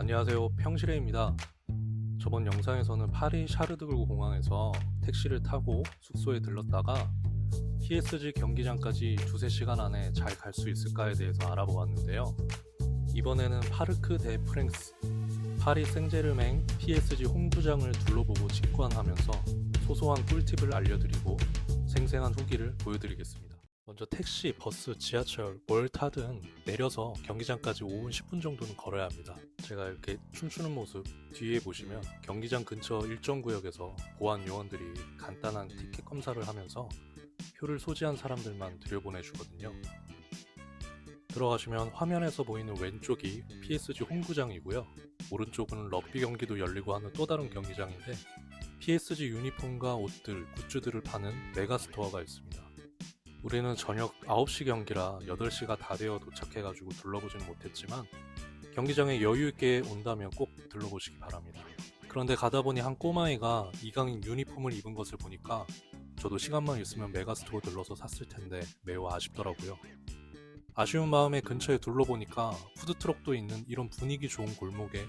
안녕하세요. 평시레입니다. 저번 영상에서는 파리 샤르드글 공항에서 택시를 타고 숙소에 들렀다가 PSG 경기장까지 두세 시간 안에 잘 갈 수 있을까에 대해서 알아보았는데요. 이번에는 파르크 데 프랭스 파리 생제르맹 PSG 홈구장을 둘러보고 직관하면서 소소한 꿀팁을 알려드리고 생생한 후기를 보여드리겠습니다 먼저 택시, 버스, 지하철 뭘 타든 내려서 경기장까지 5분 10분 정도는 걸어야 합니다. 제가 이렇게 춤추는 모습 뒤에 보시면 경기장 근처 일정 구역에서 보안 요원들이 간단한 티켓 검사를 하면서 표를 소지한 사람들만 들여보내주거든요. 들어가시면 화면에서 보이는 왼쪽이 PSG 홈구장이고요. 오른쪽은 럭비 경기도 열리고 하는 또 다른 경기장인데 PSG 유니폼과 옷들, 굿즈들을 파는 메가스토어가 있습니다. 우리는 저녁 9시 경기라 8시가 다 되어 도착해가지고 둘러보지는 못했지만 경기장에 여유있게 온다면 꼭 들러보시기 바랍니다. 그런데 가다 보니 한 꼬마애가 이강인 유니폼을 입은 것을 보니까 저도 시간만 있으면 메가스토어 들러서 샀을 텐데 매우 아쉽더라고요. 아쉬운 마음에 근처에 둘러보니까 푸드트럭도 있는 이런 분위기 좋은 골목에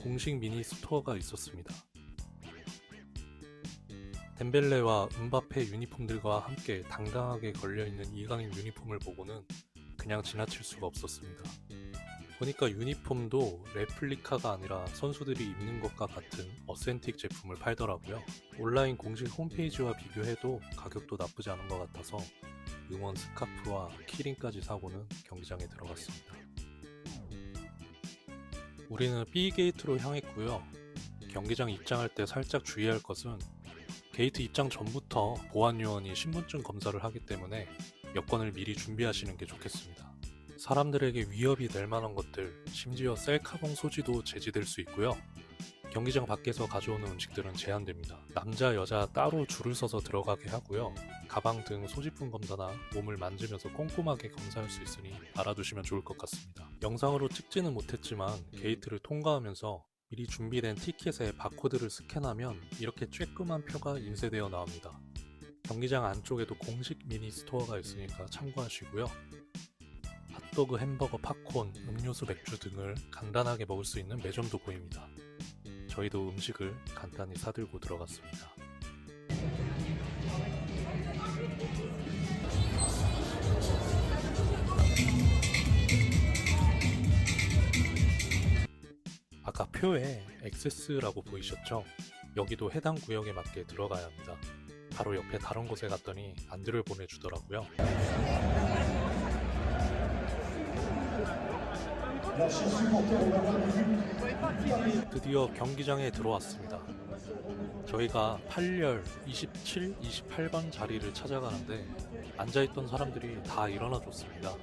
공식 미니 스토어가 있었습니다. 덴벨레와 은바페 유니폼들과 함께 당당하게 걸려있는 이강인 유니폼을 보고는 그냥 지나칠 수가 없었습니다. 보니까 유니폼도 레플리카가 아니라 선수들이 입는 것과 같은 어센틱 제품을 팔더라고요. 온라인 공식 홈페이지와 비교해도 가격도 나쁘지 않은 것 같아서 응원 스카프와 키링까지 사고는 경기장에 들어갔습니다. 우리는 B 게이트로 향했고요. 경기장 입장할 때 살짝 주의할 것은 게이트 입장 전부터 보안 요원이 신분증 검사를 하기 때문에 여권을 미리 준비하시는 게 좋겠습니다. 사람들에게 위협이 될 만한 것들, 심지어 셀카봉 소지도 제지될 수 있고요. 경기장 밖에서 가져오는 음식들은 제한됩니다. 남자, 여자 따로 줄을 서서 들어가게 하고요. 가방 등 소지품 검사나 몸을 만지면서 꼼꼼하게 검사할 수 있으니 알아두시면 좋을 것 같습니다. 영상으로 찍지는 못했지만 게이트를 통과하면서 미리 준비된 티켓에 바코드를 스캔하면 이렇게 쬐끄만 표가 인쇄되어 나옵니다. 경기장 안쪽에도 공식 미니 스토어가 있으니까 참고하시고요. 핫도그, 햄버거, 팝콘, 음료수, 맥주 등을 간단하게 먹을 수 있는 매점도 보입니다. 저희도 음식을 간단히 사들고 들어갔습니다. 아까 표에 액세스라고 보이셨죠? 여기도 해당 구역에 맞게 들어가야 합니다. 바로 옆에 다른 곳에 갔더니 안드를 보내주더라고요. 드디어 경기장에 들어왔습니다. 저희가 8열 27, 28번 자리를 찾아가는데 앉아있던 사람들이 다 일어나 줬습니다.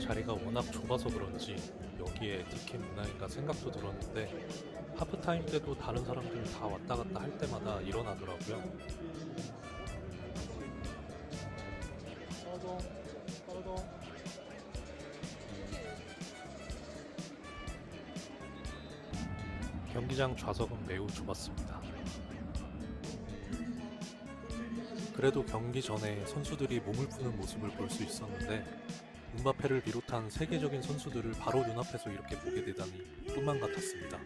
자리가 워낙 좁아서 그런지 여기에 티켓 문화인가 생각도 들었는데 하프타임 때도 다른 사람들 다 왔다 갔다 할 때마다 일어나더라고요. 경기장 좌석은 매우 좁았습니다. 그래도 경기 전에 선수들이 몸을 푸는 모습을 볼 수 있었는데 음바페를 비롯한 세계적인 선수들을 바로 눈앞에서 이렇게 보게 되다니 꿈만 같았습니다.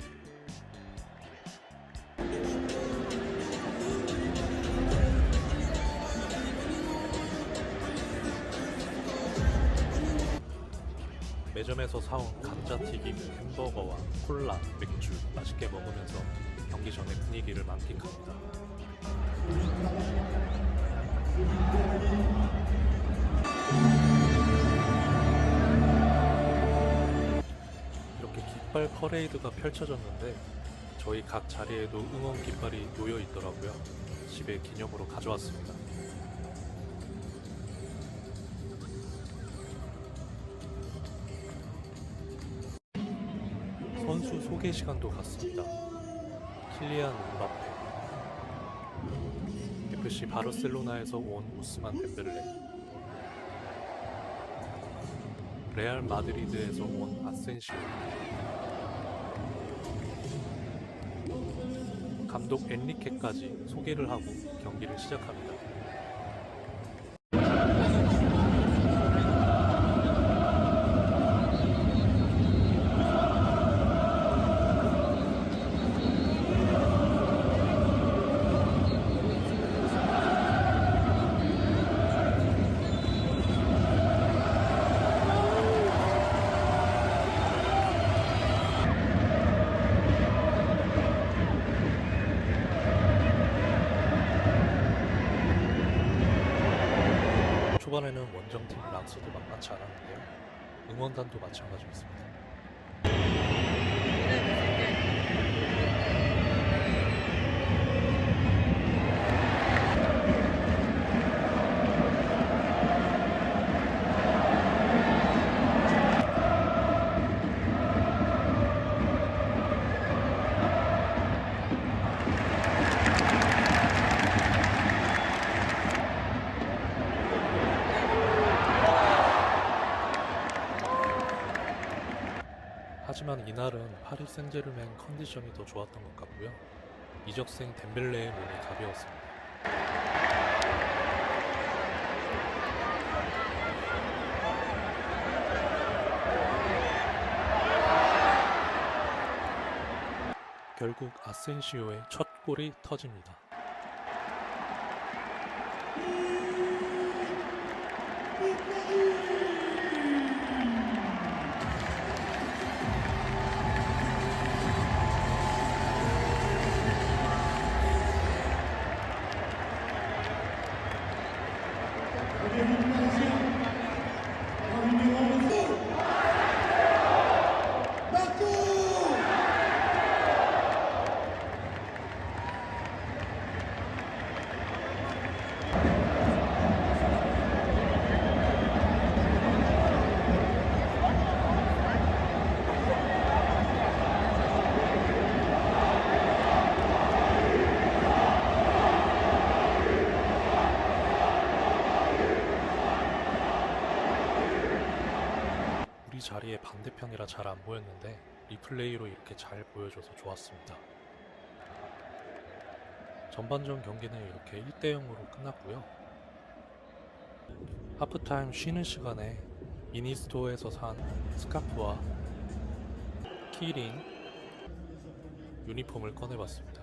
매점에서 사온 감자튀김, 햄버거와 콜라, 맥주 맛있게 먹으면서 경기 전의 분위기를 만끽합니다. 깃발 퍼레이드가 펼쳐졌는데 저희 각 자리에도 응원 깃발이 놓여 있더라고요. 집에 기념으로 가져왔습니다. 선수 소개 시간도 갔습니다. 킬리안 음바페 FC 바르셀로나에서 온 우스만 덴벨레 레알 마드리드에서 온 아센시오 감독 엔리케까지 소개를 하고 경기를 시작합니다. 락스도 만만치 않았는데요. 응원단도 마찬가지였습니다. 하지만 이날은 파리 생제르맹 컨디션이 더 좋았던 것 같고요. 이적생 덴벨레의 몸이 가벼웠습니다. 결국 아센시오의 첫 골이 터집니다. 자리의 반대편이라 잘 안 보였는데 리플레이로 이렇게 잘 보여줘서 좋았습니다. 전반전 경기는 이렇게 1대 0으로 끝났고요. 하프타임 쉬는 시간에 미니스토어에서 산 스카프와 키링 유니폼을 꺼내봤습니다.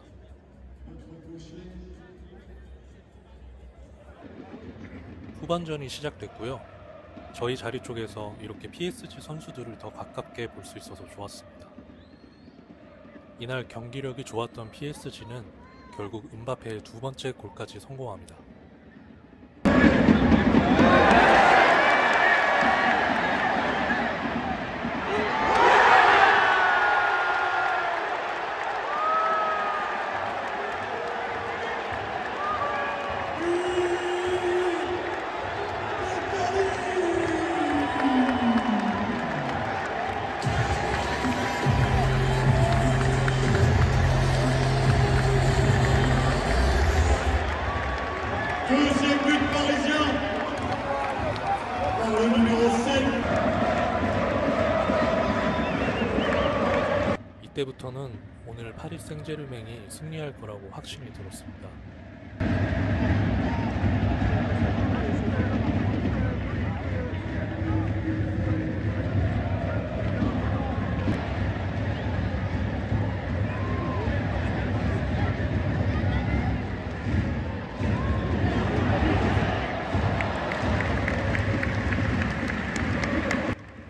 후반전이 시작됐고요. 저희 자리 쪽에서 이렇게 PSG 선수들을 더 가깝게 볼 수 있어서 좋았습니다. 이날 경기력이 좋았던 PSG는 결국 은바페의 두 번째 골까지 성공합니다. 부터는 오늘 파리 생제르맹이 승리할 거라고 확신이 들었습니다.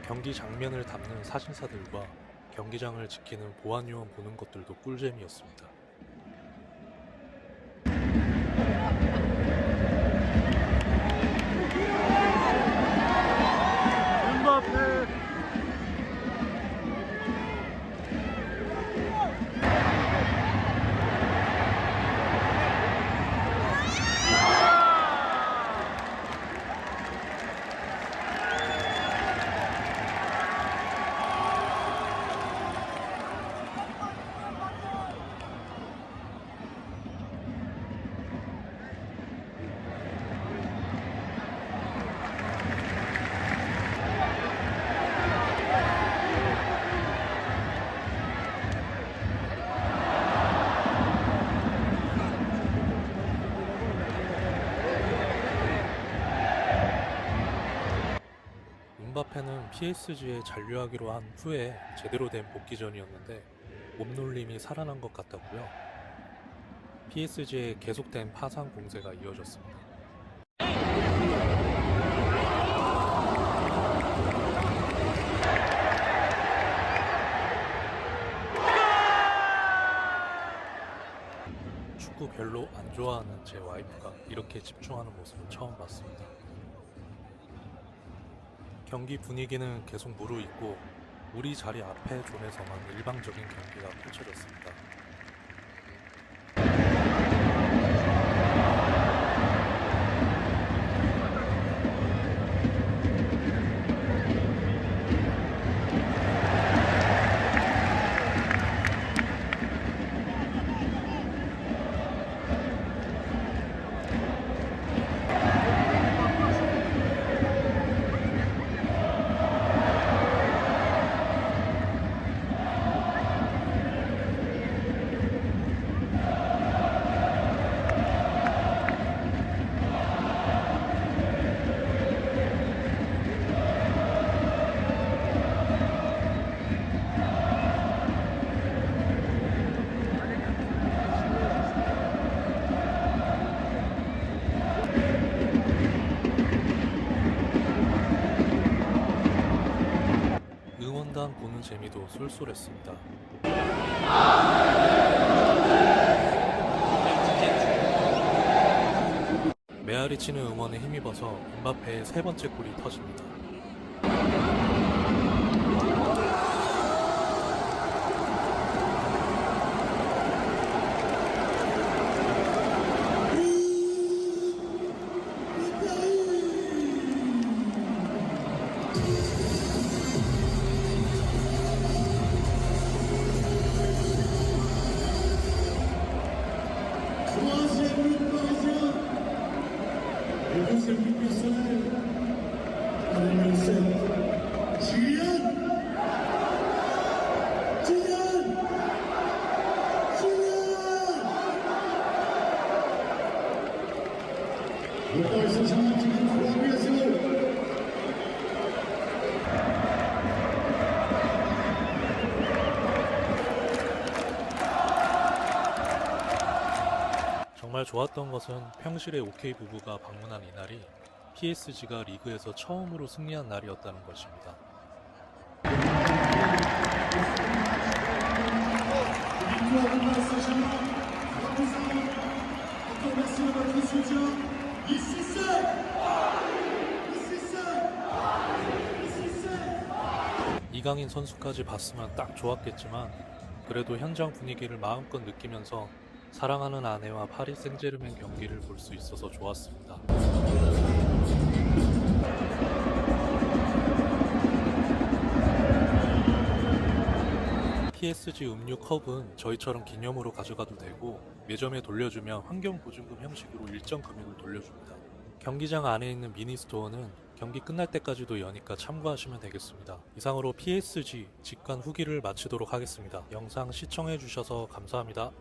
경기 장면을 담는 사진사들과 경기장을 지키는 보안 요원 보는 것들도 꿀잼이었습니다. 음바페는 PSG에 잔류하기로 한 후에 제대로 된 복귀전이었는데 몸놀림이 살아난 것 같았고요. PSG의 계속된 파상 공세가 이어졌습니다. 축구 별로 안 좋아하는 제 와이프가 이렇게 집중하는 모습을 처음 봤습니다. 경기 분위기는 계속 무르익고 우리 자리 앞에 존에서만 일방적인 경기가 펼쳐졌습니다. 응원단 보는 재미도 쏠쏠했습니다. 메아리 치는 응원에 힘입어서 음바페의 세 번째 골이 터집니다. 정말 좋았던 것은 평실의 OK 부부가 방문한 이날이 PSG가 리그에서 처음으로 승리한 날이었다는 것입니다. Victoire du Paris Saint-Germain. 3 Encore merci de votre soutien. Ici c'est. Ici c'est. Ici c'est. 이강인 선수까지 봤으면 딱 좋았겠지만 그래도 현장 분위기를 마음껏 느끼면서 사랑하는 아내와 파리 생제르맹 경기를 볼 수 있어서 좋았습니다. PSG 음료 컵은 저희처럼 기념으로 가져가도 되고 매점에 돌려주면 환경 보증금 형식으로 일정 금액을 돌려줍니다. 경기장 안에 있는 미니 스토어는 경기 끝날 때까지도 여니까 참고하시면 되겠습니다. 이상으로 PSG 직관 후기를 마치도록 하겠습니다. 영상 시청해주셔서 감사합니다.